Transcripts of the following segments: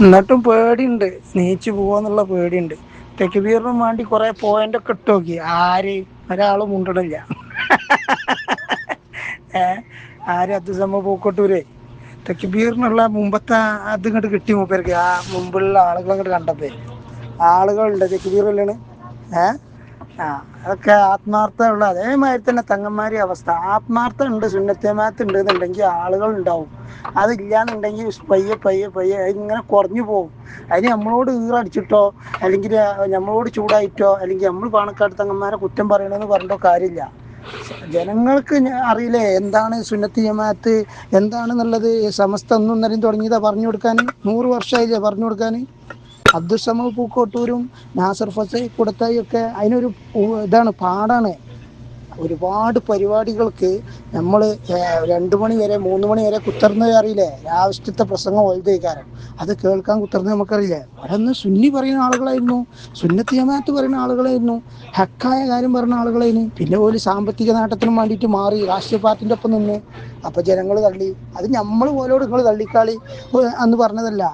എന്നിട്ടും പേടിയുണ്ട്. നീച്ചു പോവാന്നുള്ള പേടിയുണ്ട്. തെക്കുബീറിനും വേണ്ടി കുറെ പോയിന്റ് ഒക്കെ ഇട്ട് നോക്കി. ആര്? ഒരാളും മുണ്ടണില്ല. ഏ? ആര് അബ്ദുസമ്മ പൂക്കോട്ടൂര്? തെക്കുബീറിനുള്ള മുമ്പത്തെ അത് ഇങ്ങോട്ട് കിട്ടി മൂപ്പർക്ക്. ആ മുമ്പുള്ള ആളുകൾ അങ്ങോട്ട് കണ്ടപ്പേ. ആളുകളുണ്ട്. തെക്കുബീറിലാണ് ഏ? ആ ആത്മാർത്ഥ ഉള്ള അതേമാതിരി തന്നെ തങ്ങന്മാരി അവസ്ഥ. ആത്മാർത്ഥ ഉണ്ട് സുന്നത്തേമാത്ത് ഉണ്ട് എന്നുണ്ടെങ്കിൽ ആളുകൾ ഉണ്ടാവും. അതില്ലാന്നുണ്ടെങ്കിൽ പയ്യെ പയ്യെ പയ്യെ ഇങ്ങനെ കുറഞ്ഞു പോകും. അതിന് നമ്മളോട് ഈറടിച്ചിട്ടോ അല്ലെങ്കിൽ നമ്മളോട് ചൂടായിട്ടോ അല്ലെങ്കിൽ നമ്മൾ പാണക്കാട് തങ്ങന്മാരെ കുറ്റം പറയണമെന്ന് പറഞ്ഞിട്ടോ കാര്യമില്ല. ജനങ്ങൾക്ക് അറിയില്ലേ എന്താണ് സുന്നത്തി ജമാഅത്ത് എന്താണെന്നുള്ളത് സമസ്ത ഒന്നും തുടങ്ങിയതാ പറഞ്ഞു കൊടുക്കാൻ നൂറ് വർഷമായില്ലേ പറഞ്ഞു കൊടുക്കാൻ അബ്ദുസമ പൂക്കോട്ടൂരും നാസർ ഫസൈ കുടത്തായി ഒക്കെ അതിനൊരു ഇതാണ് പാടാണ്. ഒരുപാട് പരിപാടികൾക്ക് നമ്മൾ രണ്ട് മണി വരെ മൂന്ന് മണി വരെ കുത്തർന്നത് അറിയില്ലേ? രാവിലത്തെ പ്രസംഗം വലുതേക്കാരം അത് കേൾക്കാൻ കുത്തർന്ന് നമുക്കറിയില്ലേ? അതൊന്ന് സുന്നി പറയുന്ന ആളുകളായിരുന്നു. സുന്നത്ത് ജമാഅത്ത് പറയുന്ന ആളുകളായിരുന്നു. ഹക്കായ കാര്യം പറയുന്ന ആളുകളായിരുന്നു. പിന്നെ ഒരു സാമ്പത്തിക നേട്ടത്തിനും വേണ്ടിയിട്ട് മാറി രാഷ്ട്രീയ പാർട്ടിന്റെ ഒപ്പം നിന്ന് അപ്പൊ ജനങ്ങൾ തള്ളി. അത് നമ്മൾ പോലോട് നിങ്ങൾ തള്ളിക്കാളി. എന്ന് പറഞ്ഞതല്ല.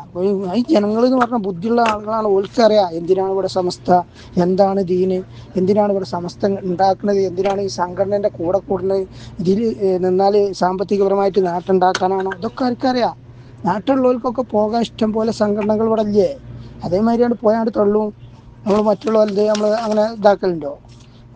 ഈ ജനങ്ങൾ എന്ന് പറഞ്ഞ ബുദ്ധിയുള്ള ആളുകളാണ്. ഓൽക്കറിയാം എന്തിനാണ് ഇവിടെ സമസ്ത എന്താണ് ദീന് എന്തിനാണ് ഇവിടെ സമസ്ത ഉണ്ടാക്കുന്നത് എന്തിനാണ് ഈ സംഘടനന്റെ കൂടെ കൂടുന്നത് ഇതിൽ നിന്നാൽ സാമ്പത്തികപരമായിട്ട് നാട്ടുണ്ടാക്കാനാണോ? ഇതൊക്കെ ആർക്കറിയാം നാട്ടിലുള്ളവർക്കൊക്കെ പോകാൻ ഇഷ്ടം പോലെ സംഘടനകൾ ഇവിടെ ഇല്ലേ അതേമാതിരിയാണ് പോയാണ്ട് തള്ളും. നമ്മൾ മറ്റുള്ളവരുടെ നമ്മൾ അങ്ങനെ ഇതാക്കലുണ്ടോ?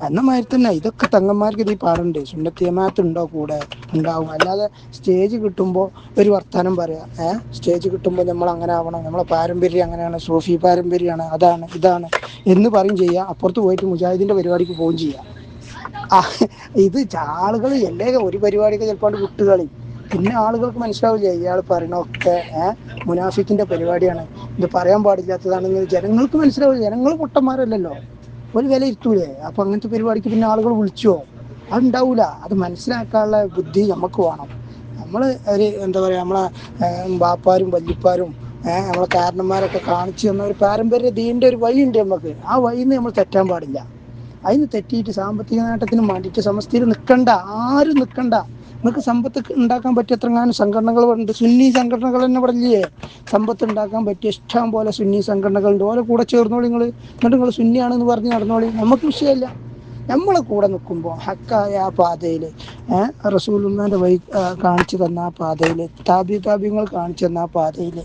എന്ന മാതിരി തന്നെ ഇതൊക്കെ തങ്ങന്മാർക്ക് ഇത് പാടുണ്ട്. സുന്നത്ത് ജമാഅത്ത് ഉണ്ടോ കൂടെ ഉണ്ടാവും അല്ലാതെ സ്റ്റേജ് കിട്ടുമ്പോൾ ഒരു വർത്താനം പറയാം. ഏഹ് സ്റ്റേജ് കിട്ടുമ്പോൾ നമ്മൾ അങ്ങനെ ആവണം. നമ്മളെ പാരമ്പര്യം അങ്ങനെയാണ്. സൂഫി പാരമ്പര്യമാണ്. അതാണ് ഇതാണ് എന്ന് പറയും ചെയ്യുക അപ്പുറത്ത് പോയിട്ട് മുജാഹിദിന്റെ പരിപാടിക്ക് പോവുകയും ചെയ്യാം. ഇത് ആളുകൾ എല്ലേ ഒരു പരിപാടിക്ക് ചിലപ്പോൾ വിട്ടുകളി പിന്നെ ആളുകൾക്ക് മനസ്സിലാവില്ല? ഇയാൾ പറയണൊക്കെ ഏഹ് മുനാഫിക്കിന്റെ പരിപാടിയാണ്. ഇത് പറയാൻ പാടില്ലാത്തതാണെങ്കിൽ ജനങ്ങൾക്ക് മനസ്സിലാവില്ല. ജനങ്ങൾ പൊട്ടന്മാരല്ലല്ലോ. ഒരു വില ഇരുത്തൂലേ അപ്പൊ അങ്ങനത്തെ പരിപാടിക്ക് പിന്നെ ആളുകൾ വിളിച്ചോ? അതുണ്ടാവൂല. അത് മനസ്സിലാക്കാനുള്ള ബുദ്ധി നമുക്ക് വേണം. നമ്മൾ ഒരു എന്താ പറയാ നമ്മളെ ബാപ്പാരും വല്യപ്പാരും നമ്മളെ കാരണന്മാരൊക്കെ കാണിച്ചു തന്ന ഒരു പാരമ്പര്യ ദീന്റെ ഒരു വഴിയുണ്ട് നമുക്ക് ആ വഴിയിൽ നിന്ന് നമ്മൾ തെറ്റാൻ പാടില്ല. അതിന് തെറ്റിയിട്ട് സാമ്പത്തിക നേട്ടത്തിന് വേണ്ടിയിട്ട് സമസ്തയിൽ നിൽക്കണ്ട ആരും നിൽക്കണ്ട നിങ്ങൾക്ക് സമ്പത്ത് ഉണ്ടാക്കാൻ പറ്റിയ എത്രങ്ങാനും സംഘടനകൾ ഉണ്ട്? സുന്നി സംഘടനകൾ തന്നെ ഇല്ലേ? സമ്പത്ത് ഉണ്ടാക്കാൻ പറ്റിയ ഇഷ്ടം പോലെ സുന്നി സംഘടനകളുണ്ട്. ഓരോ കൂടെ ചേർന്നോളി നിങ്ങൾ എന്നിട്ട് നിങ്ങൾ സുന്നിയാണെന്ന് പറഞ്ഞ് നടന്നോളി. നമുക്ക് വിഷയമില്ല. നമ്മളെ കൂടെ നിൽക്കുമ്പോൾ ഹക്കായ ആ പാതയിൽ റസൂലുള്ളാന്റെ ആ, കാണിച്ചു തന്ന ആ പാതയിൽ താബി കാണിച്ചു തന്ന ആ പാതയിൽ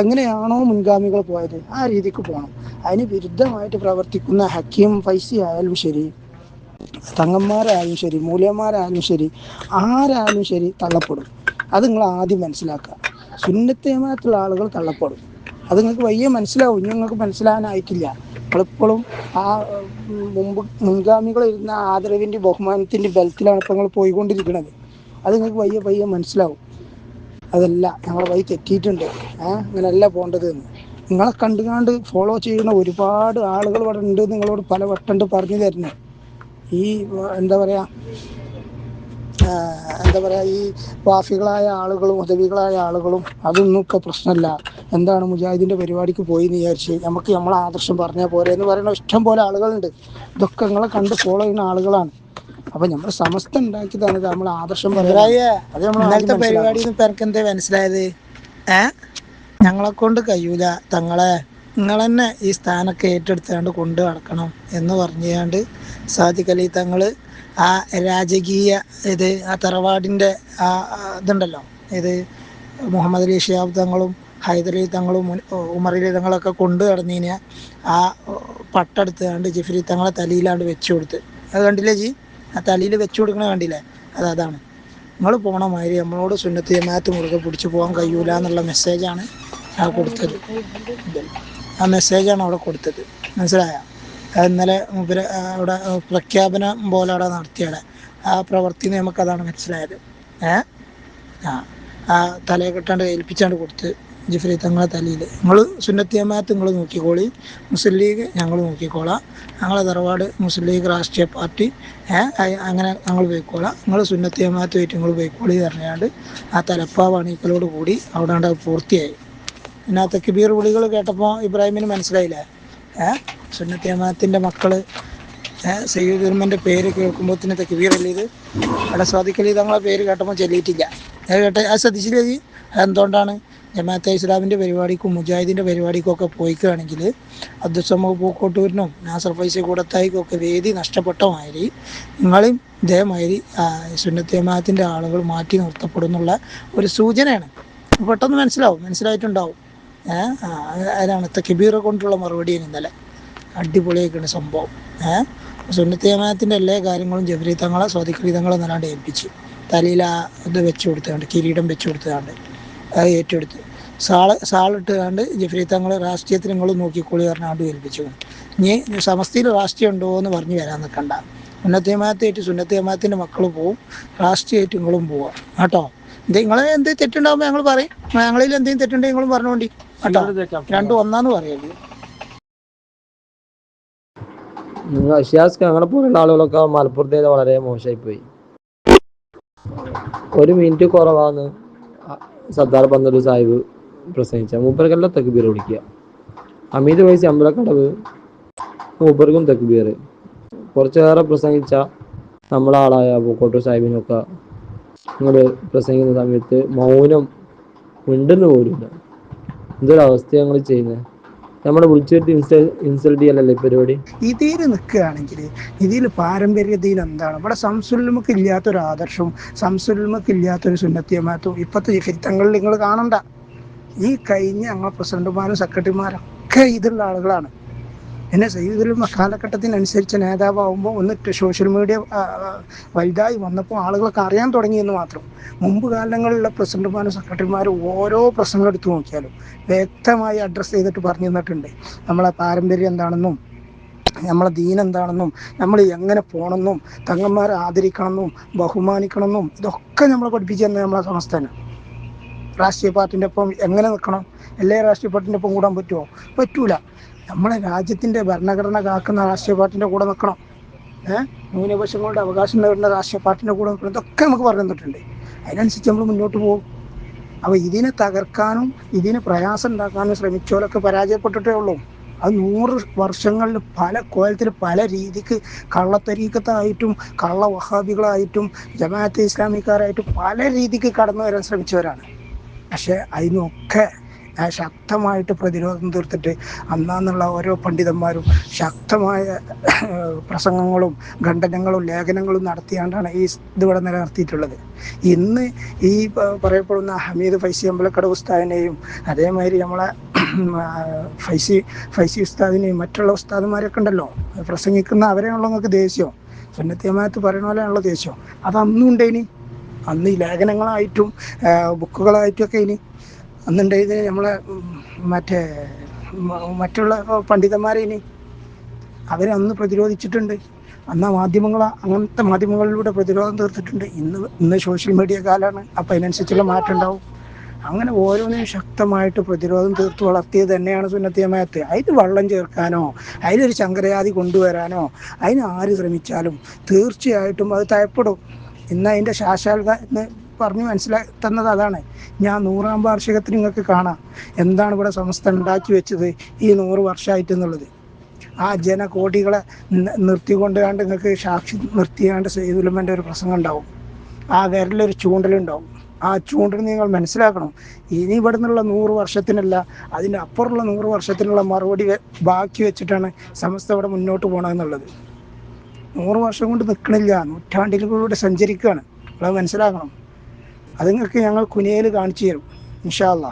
എങ്ങനെയാണോ മുൻഗാമികൾ പോയത് ആ രീതിക്ക് പോകണം അതിന് വിരുദ്ധമായിട്ട് പ്രവർത്തിക്കുന്ന ഹക്കീം ഫൈസി ആയാലും ശരി തങ്ങന്മാരായാലും ശരി മൂല്യന്മാരായാലും ശരി ആരായാലും ശരി തള്ളപ്പെടും. അത് നിങ്ങൾ ആദ്യം മനസ്സിലാക്കുക. സുന്നത്തേമായിട്ടുള്ള ആളുകൾ തള്ളപ്പെടും. അത് നിങ്ങൾക്ക് വയ്യ മനസ്സിലാവും ഇനി നിങ്ങൾക്ക് മനസ്സിലാകാനായിട്ടില്ല നിങ്ങളിപ്പോഴും ആ മുമ്പ് മുൻഗാമികൾ ഇരുന്ന ആദരവിന്റെ ബഹുമാനത്തിന്റെ ബലത്തിലാണ് ഇപ്പോൾ നിങ്ങൾ പോയിക്കൊണ്ടിരിക്കുന്നത്. അത് നിങ്ങൾക്ക് വയ്യ മനസ്സിലാവും. അതല്ല ഞങ്ങളെ വഴി തെറ്റിയിട്ടുണ്ട്. ഏഹ് അങ്ങനെയല്ല പോകേണ്ടത് എന്ന്. നിങ്ങളെ കണ്ടുകാണ്ട് ഫോളോ ചെയ്യുന്ന ഒരുപാട് ആളുകൾ ഇവിടെ ഉണ്ട് നിങ്ങളോട് പല വട്ടണ്ട് പറഞ്ഞു തരുന്നത്. ഈ എന്താ പറയാ എന്താ പറയാ ഈ വാഫികളായ ആളുകളും ഉദവികളായ ആളുകളും അതൊന്നും ഇപ്പൊ പ്രശ്നമല്ല. എന്താണ് മുജാഹിദിന്റെ പരിപാടിക്ക് പോയി എന്ന് വിചാരിച്ച് നമുക്ക് നമ്മളെ ആദർശം പറഞ്ഞാൽ പോരെ എന്ന് പറയുന്ന ഇഷ്ടം പോലെ ആളുകളുണ്ട്. ഇതൊക്കെ നിങ്ങളെ കണ്ട് ഫോളോ ചെയ്യുന്ന ആളുകളാണ്. അപ്പൊ നമ്മൾ സമസ്ത ഉണ്ടാക്കി തന്നത് നമ്മൾ ആദർശം പറയാ പരിപാടി മനസ്സിലായത്? ഏ? ഞങ്ങളെ കൊണ്ട് കഴിയൂല തങ്ങളെ. നിങ്ങൾ തന്നെ ഈ സ്ഥാനമൊക്കെ ഏറ്റെടുത്തുകൊണ്ട് കൊണ്ടു നടക്കണം എന്ന് പറഞ്ഞുകൊണ്ട് സാദിഖ് അലി തങ്ങൾ ആ രാജകീയ ഇത് ആ തറവാടിന്റെ ആ ഇതുണ്ടല്ലോ ഇത് മുഹമ്മദ് അലി ഷിയാബ് തങ്ങളും ഹൈദരലി തങ്ങളും ഉമറലി തങ്ങളൊക്കെ കൊണ്ടു നടന്നതിന് ആ പട്ടെടുത്തുകൊണ്ട് ജിഫ്രി തങ്ങളെ തലയിലാണ്ട് വെച്ചു കൊടുത്ത്. അത് കണ്ടില്ലേ ജി? ആ തലയിൽ വെച്ചു കൊടുക്കണ കണ്ടില്ലേ? അത് അതാണ്. നിങ്ങൾ പോണ മാതിരി നമ്മളോട് സുന്നത്ത് ജമാഅത്ത് മുറുകെ പിടിച്ച് പോകാൻ കഴിയൂല എന്നുള്ള മെസ്സേജാണ് ആ കൊടുത്തത്. ആ മെസ്സേജാണ് അവിടെ കൊടുത്തത്. മനസ്സിലായ? ഇന്നലെ അവിടെ പ്രഖ്യാപനം പോലെ അവിടെ നടത്തിയാണ് ആ പ്രവൃത്തി നമുക്കതാണ് മനസ്സിലായത്. ഏ? ആ ആ തലയെ കെട്ടാണ്ട് ഏൽപ്പിച്ചാണ്ട് കൊടുത്ത് ജിഫ്രി തങ്ങളെ തലയിൽ നിങ്ങൾ സുന്നത്തിയമാത്ത് നിങ്ങൾ നോക്കിക്കോളി. മുസ്ലിം ലീഗ് ഞങ്ങൾ നോക്കിക്കോളാം. ഞങ്ങളെ തറവാട് മുസ്ലിം ലീഗ് രാഷ്ട്രീയ പാർട്ടി അങ്ങനെ ഞങ്ങൾ പോയിക്കോളാം. നിങ്ങൾ സുന്നത്തിയമാത്ത് വെയിറ്റ് നിങ്ങൾ പോയിക്കോളി പറഞ്ഞാണ്ട് ആ തലപ്പാവ് അണീക്കലോട് കൂടി അവിടെ പൂർത്തിയായി. പിന്നെ ആ വിളികൾ കേട്ടപ്പോൾ ഇബ്രാഹിമിന് മനസ്സിലായില്ലേ? ഏഹ് സുന്നത്ത് ജമാഅത്തിന്റെ മക്കൾ ഏഹ് സയ്യിദ് കേൾക്കുമ്പോൾ പേര് കേൾക്കുമ്പോഴത്തേന് തെക്കുബീർ അല്ലേ ഇത്? അവിടെ സ്വാദിക്കലി തങ്ങളെ പേര് കേട്ടപ്പോൾ ചെല്ലിയിട്ടില്ല. കേട്ടെ ആ ശ്രദ്ധിച്ചില്ലേ ജി? അതെന്തുകൊണ്ടാണ് ജമാഅത്തെ ഇസ്ലാമിന്റെ പരിപാടിക്കും മുജാഹിദിന്റെ പരിപാടിക്കും ഒക്കെ പോയിക്കുകയാണെങ്കിൽ അബ്ദുസമ്മ പൂക്കോട്ടൂരിനും നാസർ ഫൈസ കൂടത്തായിക്കും ഒക്കെ വേദി നഷ്ടപ്പെട്ട മാതിരി നിങ്ങളെയും ഇതേമാതിരി ജമാഅത്തിന്റെ ആളുകൾ മാറ്റി നിർത്തപ്പെടുന്നുള്ള ഒരു സൂചനയാണ്. പെട്ടെന്ന് മനസ്സിലാവും മനസ്സിലായിട്ടുണ്ടാവും. അതിലാണ് തക്കിബീറെ കൊണ്ടുള്ള മറുപടിയാണ് ഇന്നലെ അടിപൊളിയായിക്കാണ് സംഭവം. സുന്നത്ത് ജമാഅത്തിന്റെ എല്ലാ കാര്യങ്ങളും ജബരി തങ്ങളെ സ്വാതിക്രി തങ്ങളെ നല്ലാണ്ട് ഏൽപ്പിച്ച്. തലയിൽ ആ ഇത് വെച്ച് കൊടുത്തുകൊണ്ട് കിരീടം വെച്ച് കൊടുത്തുകൊണ്ട് അത് ഏറ്റെടുത്ത്. സാൾ സാളിട്ടുകൊണ്ട് ജഫരി തങ്ങൾ രാഷ്ട്രീയത്തിൽ നിങ്ങൾ നോക്കിക്കോളി പറഞ്ഞാണ്ട് ഏൽപ്പിച്ചു. ഇനി സമസ്തയിൽ രാഷ്ട്രീയം ഉണ്ടോ എന്ന് പറഞ്ഞു വരാൻ നിൽക്കണ്ട. സുന്നത്ത് ജമാഅത്തായിട്ട് സുന്നത്ത് ജമാഅത്തിന്റെ മക്കൾ പോവും രാഷ്ട്രീയമായിട്ട് നിങ്ങളും പോവാം. കേട്ടോ? ഇത് നിങ്ങളെ എന്തെങ്കിലും തെറ്റുണ്ടാകുമ്പോൾ ഞങ്ങൾ പറയും? ഞങ്ങളിൽ എന്തെങ്കിലും തെറ്റുണ്ടെങ്കിൽ നിങ്ങളും പറഞ്ഞുകൊണ്ടി കേട്ടോ രണ്ടും ഒന്നാന്ന് പറയല്ലേ നിങ്ങൾ അങ്ങനെ പോലുള്ള ആളുകളൊക്കെ മലപ്പുറത്തേത് വളരെ മോശമായി പോയി ഒരു മിനിറ്റ് കുറവാന്ന് സർദാർ പന്തലു സാഹിബ് പ്രസംഗിച്ച. മൂപ്പർക്കെല്ലാം തെക്കുബീർ വിളിക്കുക. അമീത് വയസ്സ് അമ്പലക്കടവ് മൂപ്പർക്കും തെക്കുബീർ കുറച്ചേറെ പ്രസംഗിച്ച നമ്മളെ ആളായ പൂക്കോട്ടൂർ സാഹിബിനൊക്കെ നിങ്ങൾ പ്രസംഗിക്കുന്ന സമയത്ത് മൗനം മിണ്ടുന്നു പോലുമില്ല എന്തൊരവസ്ഥ ഞങ്ങൾ ചെയ്യുന്നത് നമ്മളെ വിളിച്ചിട്ട് ഇൻസൾട്ട് ചെയ്യലല്ലേ ഈ പരിപാടി? ഇതിൽ നിൽക്കുകയാണെങ്കിൽ ഇതിൽ പാരമ്പര്യതയിൽ എന്താണ്? ഇവിടെ സംസുൽമക്ക് ഇല്ലാത്തൊരു ആദർശവും സംസുൽമക്ക് ഇല്ലാത്തൊരു സുന്നത്തിയമാത്തും ഇപ്പോഴത്തെ ഫിത്തങ്ങളിൽ നിങ്ങൾ കാണണ്ട. ഈ കഴിഞ്ഞ ഞങ്ങളെ പ്രസിഡന്റുമാരും സെക്രട്ടറിമാരും ഒക്കെ ഇതുള്ള ആളുകളാണ്. പിന്നെ സയ്യിദുൽ കാലഘട്ടത്തിനനുസരിച്ച് നേതാവാകുമ്പോൾ ഒന്ന് സോഷ്യൽ മീഡിയ വലുതായി വന്നപ്പോൾ ആളുകൾക്ക് അറിയാൻ തുടങ്ങിയെന്ന് മാത്രം. മുമ്പ് കാലങ്ങളിലുള്ള പ്രസിഡന്റുമാരും സെക്രട്ടറിമാരും ഓരോ പ്രസംഗം എടുത്തു നോക്കിയാലും വ്യക്തമായി അഡ്രസ്സ് ചെയ്തിട്ട് പറഞ്ഞു തന്നിട്ടുണ്ട്. നമ്മളെ പാരമ്പര്യം എന്താണെന്നും നമ്മളെ ദീൻ എന്താണെന്നും നമ്മൾ എങ്ങനെ പോകണമെന്നും തങ്ങന്മാരെ ആദരിക്കണമെന്നും ബഹുമാനിക്കണമെന്നും ഇതൊക്കെ നമ്മളെ പഠിപ്പിച്ചു തന്നെ നമ്മളെ സംസ്ഥാനം. രാഷ്ട്രീയ പാർട്ടിന്റെ ഒപ്പം എങ്ങനെ നിൽക്കണം? എല്ലാ രാഷ്ട്രീയ പാർട്ടിന്റെ ഒപ്പം കൂടാൻ പറ്റുമോ പറ്റൂല. നമ്മളെ രാജ്യത്തിന്റെ ഭരണഘടന കാക്കുന്ന രാഷ്ട്രീയ പാർട്ടിന്റെ കൂടെ നിൽക്കണം. ഏഹ് ന്യൂനപക്ഷങ്ങളുടെ അവകാശം നേടുന്ന രാഷ്ട്രീയ പാർട്ടിന്റെ കൂടെ നിൽക്കണം. ഇതൊക്കെ നമുക്ക് പറഞ്ഞു തന്നിട്ടുണ്ട്. അതിനനുസരിച്ച് നമ്മൾ മുന്നോട്ട് പോകും. അപ്പോൾ ഇതിനെ തകർക്കാനും ഇതിന് പ്രയാസം ഉണ്ടാക്കാനും ശ്രമിച്ചവരൊക്കെ പരാജയപ്പെട്ടിട്ടേ ഉള്ളൂ. അത് നൂറ് വർഷങ്ങളിൽ പല കോലത്തിൽ പല രീതിക്ക് കള്ളത്തരീക്കത്തായിട്ടും കള്ള വഹാബികളായിട്ടും ജമാഅത്ത് ഇസ്ലാമിക്കാരായിട്ടും പല രീതിക്ക് കടന്നു വരാൻ ശ്രമിച്ചവരാണ്. പക്ഷെ അതിനൊക്കെ ശക്തമായിട്ട് പ്രതിരോധം തീർത്തിട്ട് അന്നാന്നുള്ള ഓരോ പണ്ഡിതന്മാരും ശക്തമായ പ്രസംഗങ്ങളും ഖണ്ഡനങ്ങളും ലേഖനങ്ങളും നടത്തിയാണ്ടാണ് ഈ ഇതിവിടെ നിലനിർത്തിയിട്ടുള്ളത്. ഇന്ന് ഈ പറയപ്പെടുന്ന ഹമീദ് ഫൈസി അമ്പലക്കട ഉസ്താദിനെയും അതേമാതിരി നമ്മളെ ഫൈസി ഫൈസി ഉസ്താദിനെയും മറ്റുള്ള ഉസ്താദന്മാരൊക്കെ ഉണ്ടല്ലോ പ്രസംഗിക്കുന്ന നിങ്ങൾക്ക് ദേഷ്യം. സുന്നത്തിയമായത്ത് പറയുന്ന പോലെയാണല്ലോ ദേഷ്യം. അത് അന്നും ഉണ്ടേനി അന്ന് ഈ ലേഖനങ്ങളായിട്ടും ബുക്കുകളായിട്ടും ഒക്കെ ഇനി അന്നുണ്ടായത് നമ്മളെ മറ്റേ മറ്റുള്ള പണ്ഡിതന്മാരെ ഇനി അവരന്ന് പ്രതിരോധിച്ചിട്ടുണ്ട്. അന്ന് മാധ്യമങ്ങൾ അങ്ങനത്തെ മാധ്യമങ്ങളിലൂടെ പ്രതിരോധം തീർത്തിട്ടുണ്ട്. ഇന്ന് ഇന്ന് സോഷ്യൽ മീഡിയ കാലമാണ് അപ്പം അതിനനുസരിച്ചുള്ള മാറ്റം ഉണ്ടാവും. അങ്ങനെ ഓരോന്നിനും ശക്തമായിട്ട് പ്രതിരോധം തീർത്ത് വളർത്തിയത് തന്നെയാണ് സുന്നത്തിയമായത്ത് അതിന് വെള്ളം ചേർക്കാനോ അതിലൊരു ചങ്കരജാതി കൊണ്ടുവരാനോ അതിന് ആര് ശ്രമിച്ചാലും തീർച്ചയായിട്ടും അത് തയപ്പെടും ഇന്ന് അതിന്റെ എന്ന് പറഞ്ഞ് മനസ്സിലാക്കി തന്നത് അതാണ്. ഞാൻ നൂറാം വാർഷികത്തിൽ നിങ്ങൾക്ക് കാണാം. എന്താണ് ഇവിടെ സംസ്ഥ ഉണ്ടാക്കി വെച്ചത് ഈ നൂറ് വർഷമായിട്ട് എന്നുള്ളത്. ആ ജനകോടികളെ നിർത്തിക്കൊണ്ടുകാണ്ട് നിർത്തിക്കൊണ്ട് കണ്ട് നിങ്ങൾക്ക് സാക്ഷി നിർത്തിയാണ്ട് സെയ്തുലമ്മന്റെ ഒരു പ്രസംഗം ഉണ്ടാവും. ആ വിരലൊരു ചൂണ്ടലുണ്ടാവും ആ ചൂണ്ടൽ നിങ്ങൾ മനസ്സിലാക്കണം. ഇനി ഇവിടെ നിന്നുള്ള നൂറ് വർഷത്തിനല്ല അതിന്റെ അപ്പുറമുള്ള നൂറ് വർഷത്തിനുള്ള മറുപടി ബാക്കി വെച്ചിട്ടാണ് സമസ്ത ഇവിടെ മുന്നോട്ട് പോകണമെന്നുള്ളത് നൂറ് വർഷം കൊണ്ട് നിൽക്കണില്ല നൂറ്റാണ്ടിലൂടെ സഞ്ചരിക്കുകയാണ്. അത് മനസ്സിലാക്കണം. അത് നിങ്ങൾക്ക് ഞങ്ങൾ കുനിയയിൽ കാണിച്ചു തരും ഇൻഷാല്ല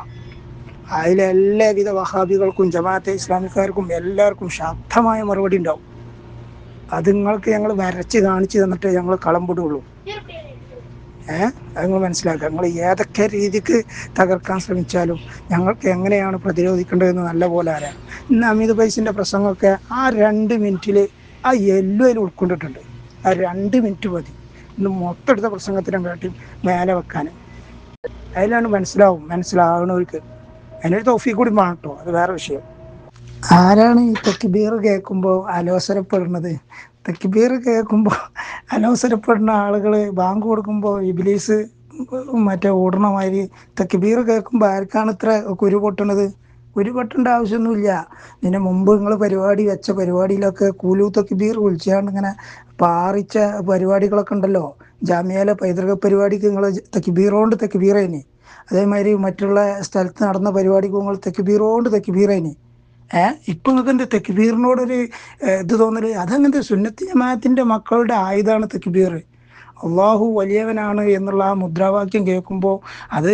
അതിലെ എല്ലാവിധ വഹാബികൾക്കും ജമാഅത്തെ ഇസ്ലാമിക്കാർക്കും എല്ലാവർക്കും ശക്തമായ മറുപടി ഉണ്ടാവും. അത് നിങ്ങൾക്ക് ഞങ്ങൾ വരച്ച് കാണിച്ചു തന്നിട്ട് ഞങ്ങൾ കളമ്പിടുള്ളൂ. ഏഹ് അത് നിങ്ങൾ മനസ്സിലാക്കുക. നിങ്ങൾ ഏതൊക്കെ രീതിക്ക് തകർക്കാൻ ശ്രമിച്ചാലും ഞങ്ങൾക്ക് എങ്ങനെയാണ് പ്രതിരോധിക്കേണ്ടതെന്ന് നല്ല പോലെ അറിയാം. ഇന്ന് അമിത് ബൈസിന്റെ പ്രസംഗമൊക്കെ ആ രണ്ട് മിനിറ്റിൽ ആ എല്ലോ അതിൽ ഉൾക്കൊണ്ടിട്ടുണ്ട്. ആ രണ്ട് മിനിറ്റ് മതി. ഇന്ന് മൊത്തം എടുത്ത പ്രസംഗത്തിനെ കാട്ടി മേലെ വെക്കാൻ. അതിലാണ് മനസ്സിലാവും മനസ്സിലാവണവർക്ക് അതിനൊരു തോഫി കൂടി വേണം അത് വേറെ വിഷയം. ആരാണ് ഈ തെക്കിബീർ കേൾക്കുമ്പോൾ അലോസരപ്പെടുന്നത്? തെക്കിബീർ കേൾക്കുമ്പോൾ അലോസരപ്പെടുന്ന ആളുകൾ ബാങ്ക് കൊടുക്കുമ്പോൾ ഇബിലീസ് മറ്റേ ഓടണമാതിരി തെക്കിബീർ കേൾക്കുമ്പോൾ ആർക്കാണ് ഇത്ര കുരു പൊട്ടണത്? കുരു പൊട്ടേണ്ട ആവശ്യമൊന്നുമില്ല. ഇതിന് മുമ്പ് നിങ്ങൾ പരിപാടി വെച്ച പരിപാടിയിലൊക്കെ കൂലൂത്തൊക്കെ ബീർ വിളിച്ചാണ്ട് ഇങ്ങനെ പാറിച്ച പരിപാടികളൊക്കെ ഉണ്ടല്ലോ. ജാമ്യയിലെ പൈതൃക പരിപാടിക്ക് നിങ്ങൾ തെക്കി ബീറോണ്ട് തെക്കി തെക്കിബീറേനി അതേമാതിരി മറ്റുള്ള സ്ഥലത്ത് നടന്ന പരിപാടിക്ക് നിങ്ങൾ തെക്കുബീറോണ്ട് തെക്കുബീറേനി ഏഹ് ഇപ്പം നിങ്ങൾക്ക് എന്റെ തെക്കുബീറിനോടൊരു ഏഹ്, ഇത് തോന്നൽ. അതങ്ങനത്തെ സുന്നത്തി ജമാഅത്തിന്റെ മക്കളുടെ ആയുധമാണ് തെക്കുബീർ അള്ളാഹു വലിയവനാണ് എന്നുള്ള ആ മുദ്രാവാക്യം കേൾക്കുമ്പോൾ അത്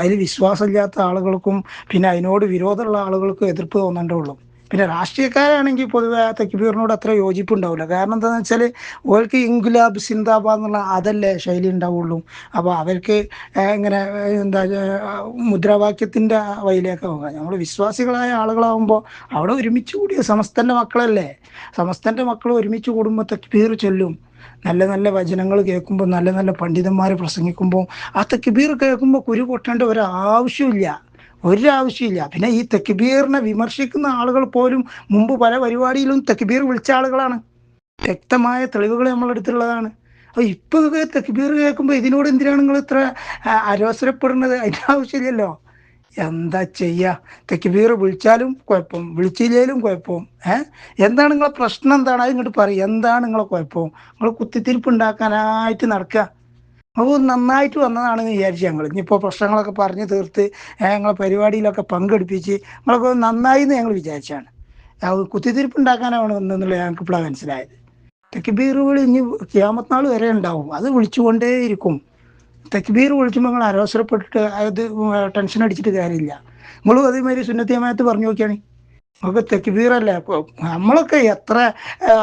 അതിൽ വിശ്വാസമില്ലാത്ത ആളുകൾക്കും പിന്നെ അതിനോട് വിരോധമുള്ള ആളുകൾക്കും എതിർപ്പ് തോന്നേണ്ടേ ഉള്ളൂ. പിന്നെ രാഷ്ട്രീയക്കാരാണെങ്കിൽ പൊതുവെ ആ തെക്കുബീറിനോട് അത്ര യോജിപ്പുണ്ടാവില്ല. കാരണം എന്താണെന്ന് വെച്ചാൽ ഓർക്ക് ഇൻഗുലാബ് സിന്ദാബാദ് എന്നുള്ള അതല്ലേ ശൈലി ഉണ്ടാവുള്ളൂ. അപ്പോൾ അവർക്ക് ഇങ്ങനെ എന്താ മുദ്രാവാക്യത്തിന്റെ വഴിയിലേക്ക് പോകാം. നമ്മൾ വിശ്വാസികളായ ആളുകളാകുമ്പോൾ അവിടെ ഒരുമിച്ച് കൂടിയ സമസ്തന്റെ മക്കളല്ലേ? സമസ്തന്റെ മക്കൾ ഒരുമിച്ച് കൂടുമ്പോൾ തക്ബീർ ചൊല്ലും. നല്ല നല്ല വചനങ്ങൾ കേൾക്കുമ്പോൾ നല്ല നല്ല പണ്ഡിതന്മാർ പ്രസംഗിക്കുമ്പോൾ ആ തെക്കുബീർ കേൾക്കുമ്പോൾ കുരു പൊട്ടേണ്ട ഒരാവശ്യമില്ല. ഒരാവശ്യമില്ല. പിന്നെ ഈ തെക്കുബീറിനെ വിമർശിക്കുന്ന ആളുകൾ പോലും മുമ്പ് പല പരിപാടിയിലും തെക്കുബീർ വിളിച്ച ആളുകളാണ്. വ്യക്തമായ തെളിവുകൾ നമ്മളെടുത്തുള്ളതാണ് അപ്പോൾ ഇപ്പോൾ തെക്കുബീർ കേൾക്കുമ്പോൾ ഇതിനോട് എന്തിനാണ് നിങ്ങൾ ഇത്ര അരോസരപ്പെടുന്നത്? അതിന്റെ ആവശ്യമില്ലല്ലോ. എന്താ ചെയ്യുക തെക്കുബീർ വിളിച്ചാലും കുഴപ്പം. വിളിച്ചില്ലേലും കുഴപ്പം. ഏ? എന്താണ് നിങ്ങളെ പ്രശ്നം എന്താണ്? അത് ഇങ്ങോട്ട് പറയും. എന്താണ് നിങ്ങളെ കുഴപ്പം? നിങ്ങൾ കുത്തിത്തിരിപ്പ് ഉണ്ടാക്കാനായിട്ട് നടക്കുക അപ്പോൾ നന്നായിട്ട് വന്നതാണെന്ന് വിചാരിച്ചു ഞങ്ങൾ ഇനിയിപ്പോൾ പ്രശ്നങ്ങളൊക്കെ പറഞ്ഞ് തീർത്ത് ഞങ്ങളെ പരിപാടിയിലൊക്കെ പങ്കെടുപ്പിച്ച് നിങ്ങളൊക്കെ നന്നായി എന്ന് ഞങ്ങൾ വിചാരിച്ചാണ്. കുത്തിത്തിരിപ്പ് ഉണ്ടാക്കാനാണ് വന്നതെന്നുള്ളത് ഞങ്ങൾക്ക് ഇപ്പോഴാണ് മനസ്സിലായത് തെക്കുബീറുകൾ ഇനി ക്യാമത്തനാൾ വരെ ഉണ്ടാവും. അത് വിളിച്ചുകൊണ്ടേയിരിക്കും. തെക്കുബീർ വിളിച്ചുമ്പോൾ നിങ്ങൾ അരോസരപ്പെട്ടിട്ട് അത് ടെൻഷൻ അടിച്ചിട്ട് കാര്യമില്ല. നിങ്ങളും അതേമാതിരി സുന്നത്തിയമായത്ത് പറഞ്ഞു നോക്കിയാണ്. നമുക്ക് തെക്കുബീറല്ലേ നമ്മളൊക്കെ എത്ര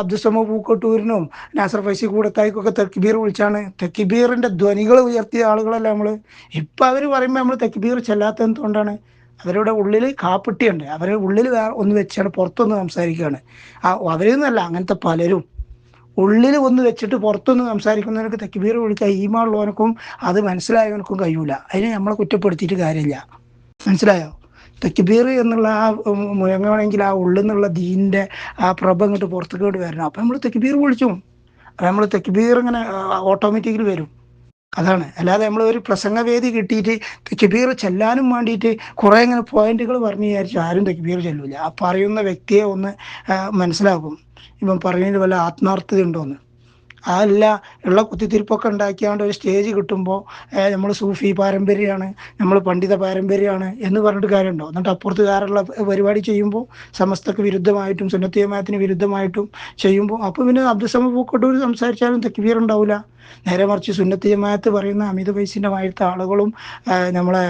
അബ്ദുസമ പൂക്കോട്ടൂരിനും നാസർ ഫൈസി കൂടത്തായിക്കൊക്കെ തെക്കുബീർ വിളിച്ചാണ്. തെക്കുബീറിന്റെ ധ്വനികൾ ഉയർത്തിയ ആളുകളല്ല നമ്മൾ ഇപ്പം അവർ പറയുമ്പോൾ നമ്മൾ തെക്കുബീർ ചെല്ലാത്ത എന്തുകൊണ്ടാണ് അവരുടെ ഉള്ളിൽ കാപ്പിട്ടിയുണ്ട്. അവരുടെ ഉള്ളിൽ വേറെ ഒന്ന് വെച്ചാണ് പുറത്തൊന്ന് സംസാരിക്കുകയാണ് ആ അവരിൽ നിന്നല്ല അങ്ങനത്തെ പലരും ഉള്ളിൽ ഒന്ന് വെച്ചിട്ട് പുറത്തൊന്ന് സംസാരിക്കുന്നവർക്ക് തെക്കുബീർ വിളിക്കാൻ ഈമാളുള്ളവനക്കും അത് മനസ്സിലായവനക്കും കഴിയൂല. അതിനെ നമ്മളെ കുറ്റപ്പെടുത്തിയിട്ട് കാര്യമില്ല. മനസ്സിലായോ? തെക്കുബീർ എന്നുള്ള ആ മുഴങ്ങണമെങ്കിൽ ആ ഉള്ളിൽ നിന്നുള്ള ദീനിന്റെ ആ പ്രഭ ഇങ്ങോട്ട് പുറത്തു കേട്ട് വരണം. അപ്പം നമ്മൾ തെക്കുബീർ വിളിച്ചു. അപ്പം നമ്മൾ തെക്കുബീർ ഇങ്ങനെ ഓട്ടോമാറ്റിക്കലി വരും. അതാണ്. അല്ലാതെ നമ്മൾ ഒരു പ്രസംഗവേദി കിട്ടിയിട്ട് തെക്കുബീർ ചെല്ലാനും വേണ്ടിയിട്ട് കുറേ ഇങ്ങനെ പോയിന്റുകൾ പറഞ്ഞു വിചാരിച്ചു ആരും തെക്കുബീർ ചെല്ലൂല. ആ പറയുന്ന വ്യക്തിയെ ഒന്ന് മനസ്സിലാക്കും. ഇപ്പം പറയുന്നതിൽ വല്ല ആത്മാർത്ഥത ഉണ്ടോന്ന് അതല്ല ഉള്ള കുത്തിത്തിരിപ്പൊക്കെ ഉണ്ടാക്കിയാണ്ട് ഒരു സ്റ്റേജ് കിട്ടുമ്പോൾ നമ്മൾ സൂഫി പാരമ്പര്യമാണ് നമ്മൾ പണ്ഡിത പാരമ്പര്യമാണ് എന്ന് പറഞ്ഞിട്ട് കാര്യമുണ്ടോ? എന്നിട്ട് അപ്പുറത്ത് കാരുള്ള പരിപാടി ചെയ്യുമ്പോൾ സമസ്തക്ക് വിരുദ്ധമായിട്ടും സുന്നത്തിയമായത്തിന് വിരുദ്ധമായിട്ടും ചെയ്യുമ്പോൾ അപ്പോൾ പിന്നെ അബ്ദുസമ പൂക്കോട്ടൂർ സംസാരിച്ചാലും തെക്കുബീർ ഉണ്ടാവില്ല നേരെ മറിച്ച് സുന്നത്തീയമായത്ത് പറയുന്ന അമിത പൈസിന്റെ മായത്തെ ആളുകളും നമ്മളെ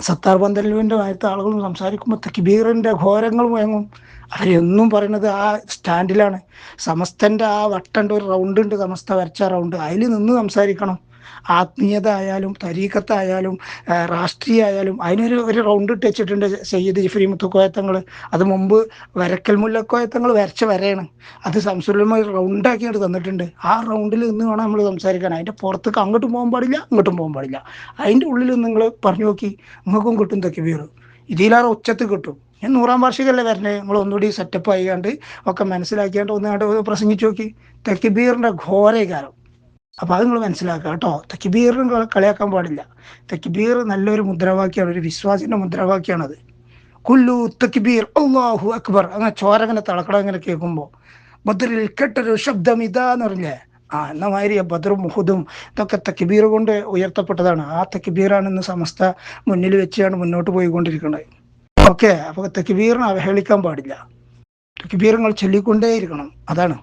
സത്താർ പന്തലുവിന്റെ മായത്തെ ആളുകളും സംസാരിക്കുമ്പോൾ തെക്കുബീറിന്റെ ഘോരങ്ങൾ മുഴങ്ങും. അവരെന്നും പറയുന്നത് ആ സ്റ്റാൻഡിലാണ്. സമസ്തന്റെ ആ വട്ടന്റെ ഒരു റൗണ്ട് ഉണ്ട് സമസ്ത വരച്ച റൗണ്ട്. അതിൽ നിന്ന് സംസാരിക്കണം. ആത്മീയത ആയാലും തരീക്കത്തായാലും രാഷ്ട്രീയ ആയാലും അതിനൊരു ഒരു റൗണ്ട് ഇട്ട് വെച്ചിട്ടുണ്ട് സയ്യിദ് ജിഫ്രി മുത്തുക്കോയത്തങ്ങൾ. അത് മുമ്പ് വരക്കൽ മുല്ലക്കോയത്തങ്ങൾ വരച്ച വരയാണ്. അത് സംസുലമായി റൗണ്ടാക്കിയിട്ട് തന്നിട്ടുണ്ട്. ആ റൗണ്ടിൽ നിന്ന് വേണം നമ്മൾ സംസാരിക്കാൻ. അതിന്റെ പുറത്തേക്ക് അങ്ങോട്ടും പോകാൻ പാടില്ല ഇങ്ങോട്ടും പോകാൻ പാടില്ല. അതിന്റെ ഉള്ളിൽ നിങ്ങൾ പറഞ്ഞു നോക്കി നിങ്ങൾക്കും കിട്ടും തെക്കുബീർ ഇതിലാറ് ഉച്ചത്ത് കിട്ടും. ഞാൻ നൂറാം വാർഷികമല്ലേ വരണേ നിങ്ങൾ ഒന്നുകൂടി സെറ്റപ്പ് ആയിക്കാണ്ട് ഒക്കെ മനസ്സിലാക്കിയാണ്ട് ഒന്നുകൊണ്ട് പ്രസംഗിച്ചു നോക്കി. തെക്കിബീറിന്റെ ഘോരകാരം അപ്പോൾ അത് നിങ്ങൾ മനസ്സിലാക്കുക കേട്ടോ. തെക്കുബീറിന് കള- കളിയാക്കാൻ പാടില്ല. തക്കിബീർ നല്ലൊരു മുദ്രാവാക്യമാണ് ഒരു വിശ്വാസിന്റെ മുദ്രാവാക്യമാണത്. കുല്ലു തക്കിബീർ അള്ളാഹു അക്ബർ. അങ്ങനെ ചോരങ്ങനെ തിളക്കണം അങ്ങനെ കേൾക്കുമ്പോൾ ബദറിൽ കെട്ടൊരു ശബ്ദം ഇതാന്ന് പറഞ്ഞില്ലേ? ആ എന്ന മാതിരി ബദറും മുഹുദും ഇതൊക്കെ തക്കിബീർ കൊണ്ട് ഉയർത്തപ്പെട്ടതാണ്. ആ തക്ബീറാണ് ഇന്ന് സമസ്ത മുന്നിൽ വെച്ചാണ് മുന്നോട്ട് പോയിക്കൊണ്ടിരിക്കുന്നത്. ഓക്കെ അപ്പോൾ തക്കിബീറിനെ അവഹേളിക്കാൻ പാടില്ല. തക്ബീറുകൾ ചൊല്ലിക്കൊണ്ടേയിരിക്കണം. അതാണ്.